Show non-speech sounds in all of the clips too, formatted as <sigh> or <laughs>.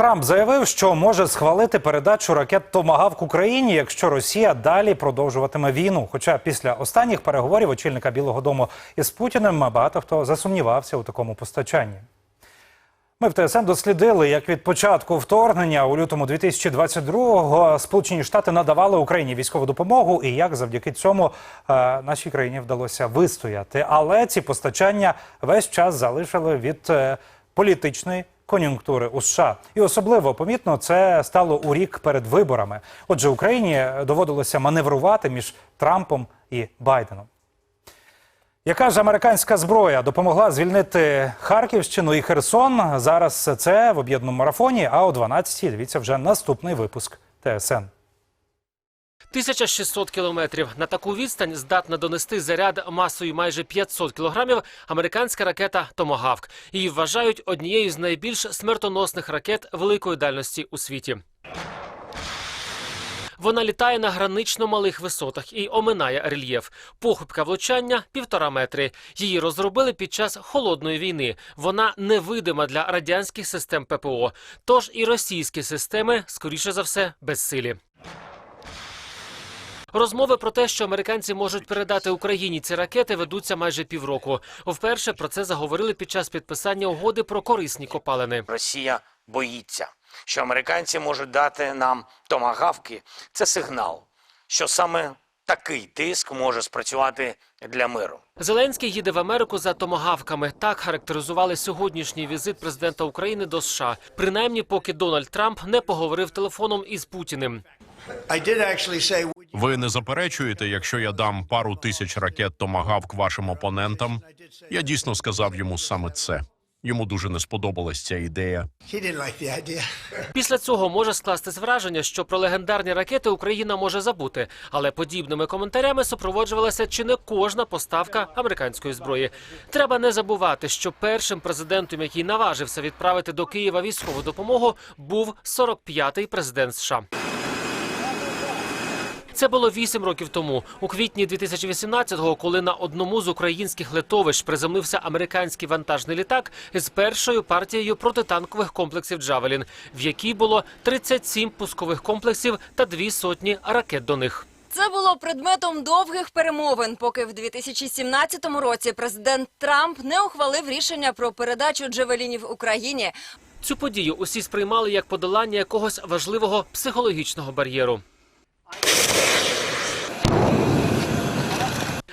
Трамп заявив, що може схвалити передачу ракет Томагавк Україні, якщо Росія далі продовжуватиме війну. Хоча після останніх переговорів очільника Білого Дому із Путіним багато хто засумнівався у такому постачанні. Ми в ТСН дослідили, як від початку вторгнення у лютому 2022-го Сполучені Штати надавали Україні військову допомогу, і як завдяки цьому е, нашій країні вдалося вистояти. Але ці постачання весь час залишили від е, політичної кон'юнктури у США. І особливо помітно це стало у рік перед виборами. Отже, Україні доводилося маневрувати між Трампом і Байденом. Яка ж американська зброя допомогла звільнити Харківщину і Херсон? Зараз це в об'єднаному марафоні. А о 12-й дивіться вже наступний випуск ТСН. 1600 кілометрів. На таку відстань здатна донести заряд масою майже 500 кілограмів американська ракета «Томагавк». Її вважають однією з найбільш смертоносних ракет великої дальності у світі. Вона літає на гранично малих висотах і оминає рельєф. Похибка влучання півтора метри. Її розробили під час холодної війни. Вона невидима для радянських систем ППО. Тож і російські системи, скоріше за все, безсилі. Розмови про те, що американці можуть передати Україні ці ракети, ведуться майже півроку. Вперше про це заговорили під час підписання угоди про корисні копалини. Росія боїться, що американці можуть дати нам томагавки. Це сигнал, що саме такий тиск може спрацювати для миру. Зеленський їде в Америку за томагавками. Так характеризували сьогоднішній візит президента України до США. Принаймні, поки Дональд Трамп не поговорив телефоном із Путіним. Ви не заперечуєте, якщо я дам пару тисяч ракет томагавк вашим опонентам? Я дійсно сказав йому саме це. Йому дуже не сподобалась ця ідея. <laughs> Після цього може скластись враження, що про легендарні ракети Україна може забути, але подібними коментарями супроводжувалася чи не кожна поставка американської зброї. Треба не забувати, що першим президентом, який наважився відправити до Києва військову допомогу, був 45-й президент США. Це було вісім років тому, у квітні 2018-го, коли на одному з українських литовищ приземлився американський вантажний літак з першою партією протитанкових комплексів Джавелін, в якій було 37 пускових комплексів та дві сотні ракет до них. Це було предметом довгих перемовин, поки в 2017 році президент Трамп не ухвалив рішення про передачу джевелінів Україні. Цю подію усі сприймали як подолання якогось важливого психологічного бар'єру. Ai.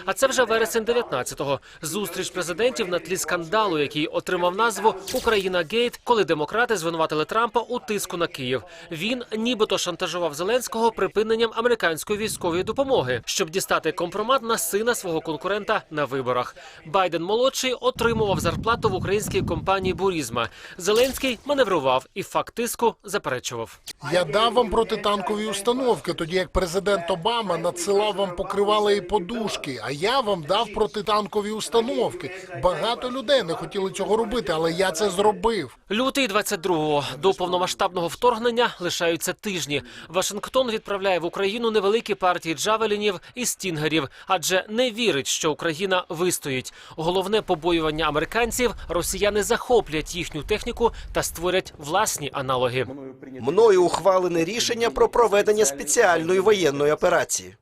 А це вже вересень 19-го. Зустріч президентів на тлі скандалу, який отримав назву Україна Гейт, коли демократи звинуватили Трампа у тиску на Київ. Він нібито шантажував Зеленського припиненням американської військової допомоги, щоб дістати компромат на сина свого конкурента на виборах. Байден молодший отримував зарплату в українській компанії Бурізма. Зеленський маневрував і факт тиску заперечував. Я дав вам протитанкові установки, тоді як президент Обама надсилав вам покривала і подушки. А я вам дав протитанкові установки. Багато людей не хотіли цього робити, але я це зробив. Лютий 22-го. до повномасштабного вторгнення лишаються тижні. Вашингтон відправляє в Україну невеликі партії джавелінів і стінгерів, адже не вірить, що Україна вистоїть. Головне побоювання американців росіяни захоплять їхню техніку та створять власні аналоги. Мною ухвалене рішення про проведення спеціальної воєнної операції.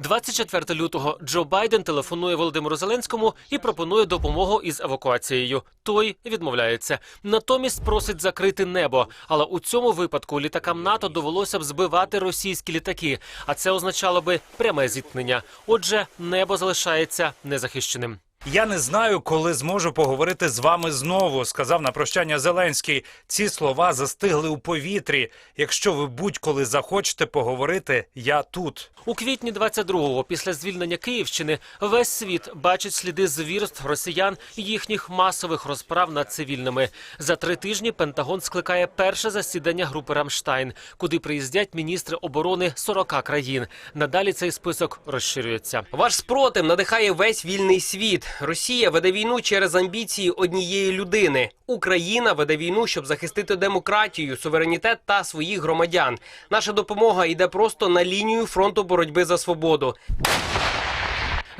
24 лютого Джо Байден телефонує Володимиру Зеленському і пропонує допомогу із евакуацією. Той відмовляється. Натомість просить закрити небо. Але у цьому випадку літакам НАТО довелося б збивати російські літаки, а це означало би пряме зіткнення. Отже, небо залишається незахищеним. Я не знаю, коли зможу поговорити з вами знову, сказав на прощання Зеленський. Ці слова застигли у повітрі. Якщо ви будь-коли захочете поговорити, я тут. У квітні 22-го, після звільнення Київщини, весь світ бачить сліди звірств росіян і їхніх масових розправ над цивільними. За три тижні Пентагон скликає перше засідання групи Рамштайн, куди приїздять міністри оборони 40 країн. Надалі цей список розширюється. Ваш спротив надихає весь вільний світ. Росія веде війну через амбіції однієї людини. Україна веде війну, щоб захистити демократію, суверенітет та своїх громадян. Наша допомога йде просто на лінію фронту боротьби за свободу.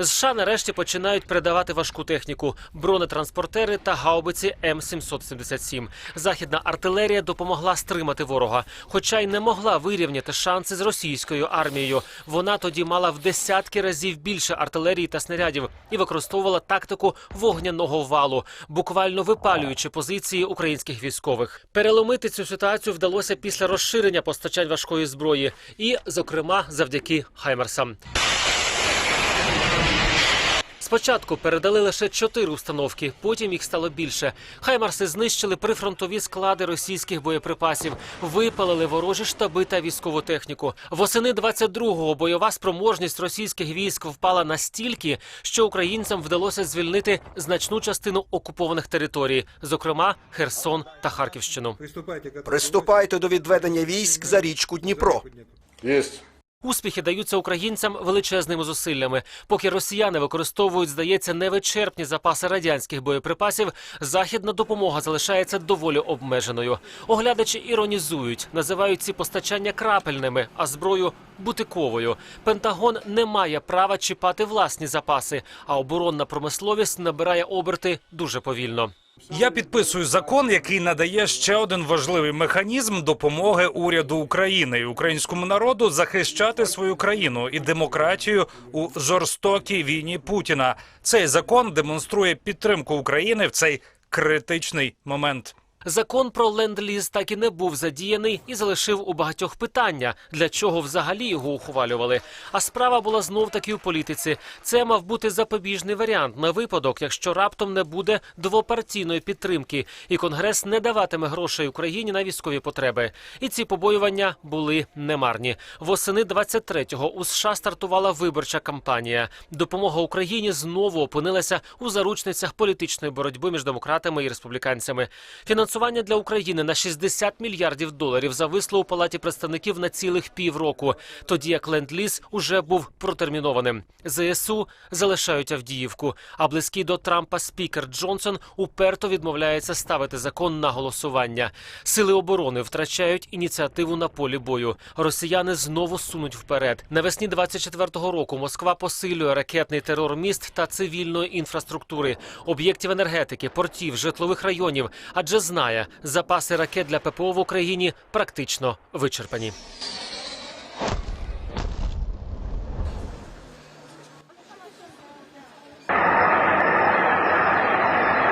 США нарешті починають передавати важку техніку: бронетранспортери та гаубиці М777. Західна артилерія допомогла стримати ворога, хоча й не могла вирівняти шанси з російською армією. Вона тоді мала в десятки разів більше артилерії та снарядів і використовувала тактику вогняного валу, буквально випалюючи позиції українських військових. Переломити цю ситуацію вдалося після розширення постачань важкої зброї, і, зокрема, завдяки Хаймерсам. Спочатку передали лише чотири установки, потім їх стало більше. Хаймарси знищили прифронтові склади російських боєприпасів, випалили ворожі штаби та військову техніку. Восени 22-го бойова спроможність російських військ впала настільки, що українцям вдалося звільнити значну частину окупованих територій, зокрема Херсон та Харківщину. Приступайте до відведення військ за річку Дніпро. Успіхи даються українцям величезними зусиллями. Поки росіяни використовують, здається, невичерпні запаси радянських боєприпасів, західна допомога залишається доволі обмеженою. Оглядачі іронізують, називають ці постачання крапельними, а зброю бутиковою. Пентагон не має права чіпати власні запаси, а оборонна промисловість набирає оберти дуже повільно. Я підписую закон, який надає ще один важливий механізм допомоги уряду України і українському народу захищати свою країну і демократію у жорстокій війні Путіна. Цей закон демонструє підтримку України в цей критичний момент. Закон про ленд-ліз так і не був задіяний і залишив у багатьох питання, для чого взагалі його ухвалювали. А справа була знов таки у політиці. Це мав бути запобіжний варіант на випадок, якщо раптом не буде двопартійної підтримки, і конгрес не даватиме грошей Україні на військові потреби. І ці побоювання були немарні. Восени 23-го у США стартувала виборча кампанія. Допомога Україні знову опинилася у заручницях політичної боротьби між демократами і республіканцями. Фінансування для України на 60 мільярдів доларів зависло у палаті представників на цілих півроку, тоді як ленд-ліз уже був протермінованим. ЗСУ залишають Авдіївку. А близький до Трампа спікер Джонсон уперто відмовляється ставити закон на голосування. Сили оборони втрачають ініціативу на полі бою. Росіяни знову сунуть вперед. Навесні 24-го року Москва посилює ракетний терор міст та цивільної інфраструктури, об'єктів енергетики, портів, житлових районів, адже знає, запаси ракет для ППО в Україні практично вичерпані.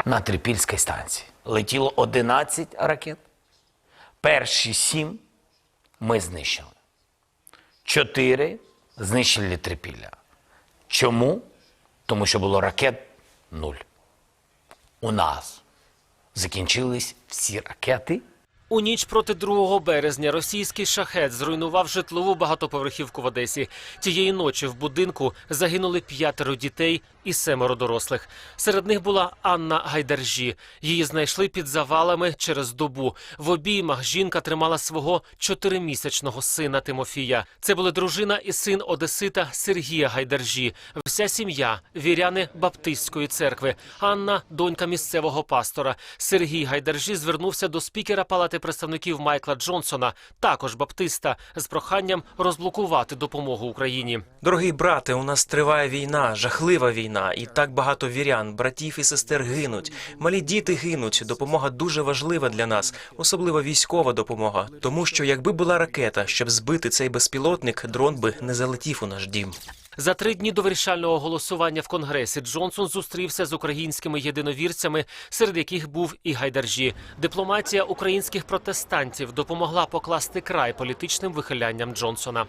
на Трипільській станції. Летіло 11 ракет. Перші сім ми знищили. Чотири знищили Трипілля. Чому? Тому що було ракет нуль. У нас закінчились всі ракети. У ніч проти 2 березня російський шахет зруйнував житлову багатоповерхівку в Одесі. Тієї ночі в будинку загинули п'ятеро дітей і семеро дорослих. Серед них була Анна Гайдаржі. Її знайшли під завалами через добу. В обіймах жінка тримала свого чотиримісячного сина Тимофія. Це були дружина і син Одесита Сергія Гайдаржі. Вся сім'я віряни Баптистської церкви. Анна донька місцевого пастора. Сергій Гайдаржі звернувся до спікера Палати представників Майкла Джонсона, також баптиста, з проханням розблокувати допомогу Україні. Дорогий брате, у нас триває війна, жахлива війна, і так багато вірян, братів і сестер гинуть. Малі діти гинуть. Допомога дуже важлива для нас, особливо військова допомога. Тому що якби була ракета, щоб збити цей безпілотник, дрон би не залетів у наш дім. За три дні до вирішального голосування в Конгресі Джонсон зустрівся з українськими єдиновірцями, серед яких був і Гайдаржі. Дипломатія українських протестантів допомогла покласти край політичним вихилянням Джонсона.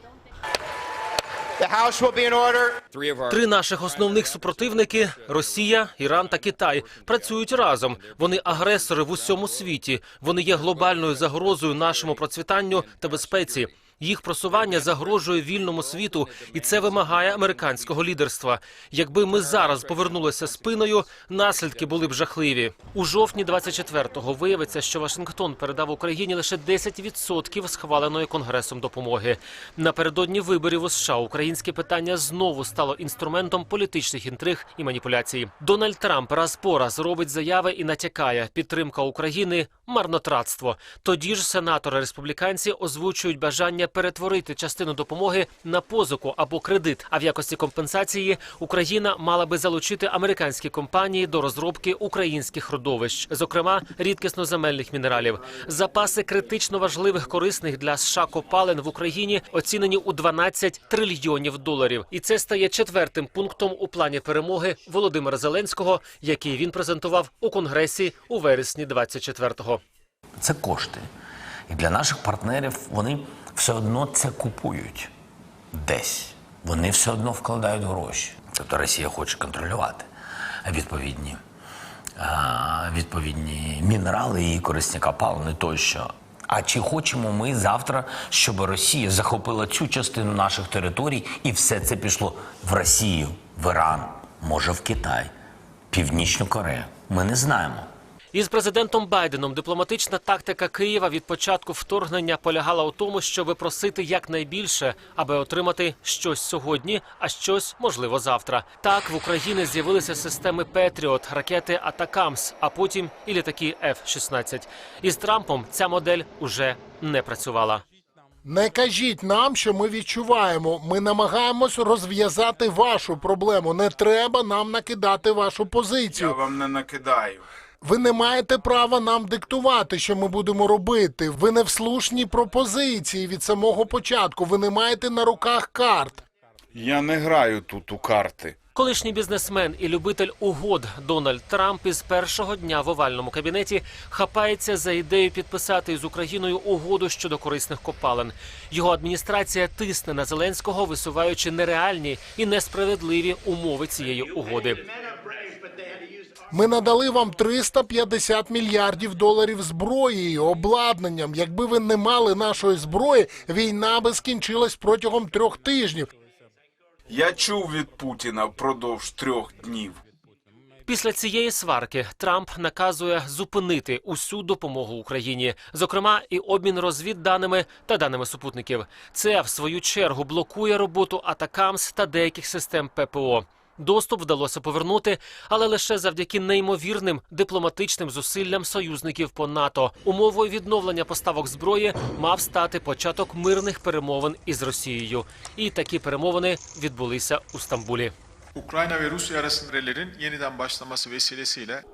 Три наших основних супротивники Росія, Іран та Китай працюють разом. Вони агресори в усьому світі. Вони є глобальною загрозою нашому процвітанню та безпеці. Їх просування загрожує вільному світу, і це вимагає американського лідерства. Якби ми зараз повернулися спиною, наслідки були б жахливі. У жовтні 24-го виявиться, що Вашингтон передав Україні лише 10% схваленої конгресом допомоги. Напередодні виборів у США українське питання знову стало інструментом політичних інтриг і маніпуляцій. Дональд Трамп раз по раз робить заяви і натякає, підтримка України марнотратство. Тоді ж сенатори республіканці озвучують бажання перетворити частину допомоги на позику або кредит. А в якості компенсації Україна мала би залучити американські компанії до розробки українських родовищ, зокрема рідкісноземельних мінералів. Запаси критично важливих корисних для США копалин в Україні оцінені у 12 трильйонів доларів. І це стає четвертим пунктом у плані перемоги Володимира Зеленського, який він презентував у конгресі у вересні 24-го. Це кошти. І для наших партнерів вони все одно це купують десь. Вони все одно вкладають гроші. Тобто Росія хоче контролювати відповідні, відповідні мінерали і корисні копалини тощо. А чи хочемо ми завтра, щоб Росія захопила цю частину наших територій і все це пішло в Росію, в Іран, може в Китай, Північну Корею? Ми не знаємо. Із президентом Байденом дипломатична тактика Києва від початку вторгнення полягала у тому, щоб просити якнайбільше, аби отримати щось сьогодні, а щось можливо завтра. Так в Україні з'явилися системи Петріот, ракети Атакамс, а потім і літаки F-16. Із Трампом ця модель уже не працювала. Не кажіть нам, що ми відчуваємо. Ми намагаємось розв'язати вашу проблему. Не треба нам накидати вашу позицію. Я вам не накидаю. Ви не маєте права нам диктувати, що ми будемо робити. Ви не в слушній пропозиції від самого початку. Ви не маєте на руках карт. Я не граю тут у карти. Колишній бізнесмен і любитель угод Дональд Трамп із першого дня в овальному кабінеті хапається за ідею підписати з Україною угоду щодо корисних копалин. Його адміністрація тисне на Зеленського, висуваючи нереальні і несправедливі умови цієї угоди. Ми надали вам 350 мільярдів доларів зброєю, обладнанням. Якби ви не мали нашої зброї, війна би скінчилась протягом трьох тижнів. Я чув від Путіна впродовж трьох днів. Після цієї сварки Трамп наказує зупинити усю допомогу Україні, зокрема і обмін розвідданими та даними супутників. Це в свою чергу блокує роботу Атакамс та деяких систем ППО. Доступ вдалося повернути, але лише завдяки неймовірним дипломатичним зусиллям союзників по НАТО. Умовою відновлення поставок зброї мав стати початок мирних перемовин із Росією. І такі перемовини відбулися у Стамбулі. Ukrayna ve Rusya arasında relerin yeniden başlaması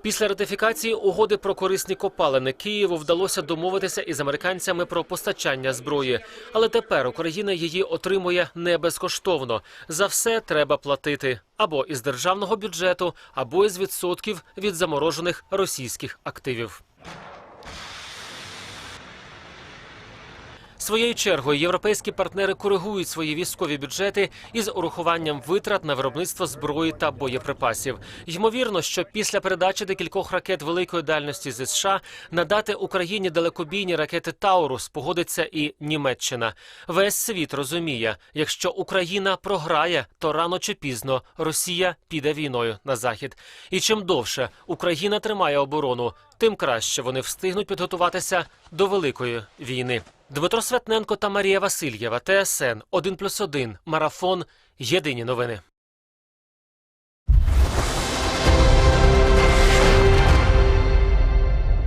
Після ратифікації угоди про корисні копалини Києву вдалося домовитися із американцями про постачання зброї. Але тепер Україна її отримує не безкоштовно. За все треба платити або із державного бюджету, або із відсотків від заморожених російських активів. Своєю чергою європейські партнери коригують свої військові бюджети із урахуванням витрат на виробництво зброї та боєприпасів. Ймовірно, що після передачі декількох ракет великої дальності зі США надати Україні далекобійні ракети Таурус погодиться і Німеччина. Весь світ розуміє, якщо Україна програє, то рано чи пізно Росія піде війною на захід. І чим довше Україна тримає оборону, тим краще вони встигнуть підготуватися до великої війни. Дмитро Святненко та Марія Васильєва, ТСН 1+,1, Марафон. Єдині новини.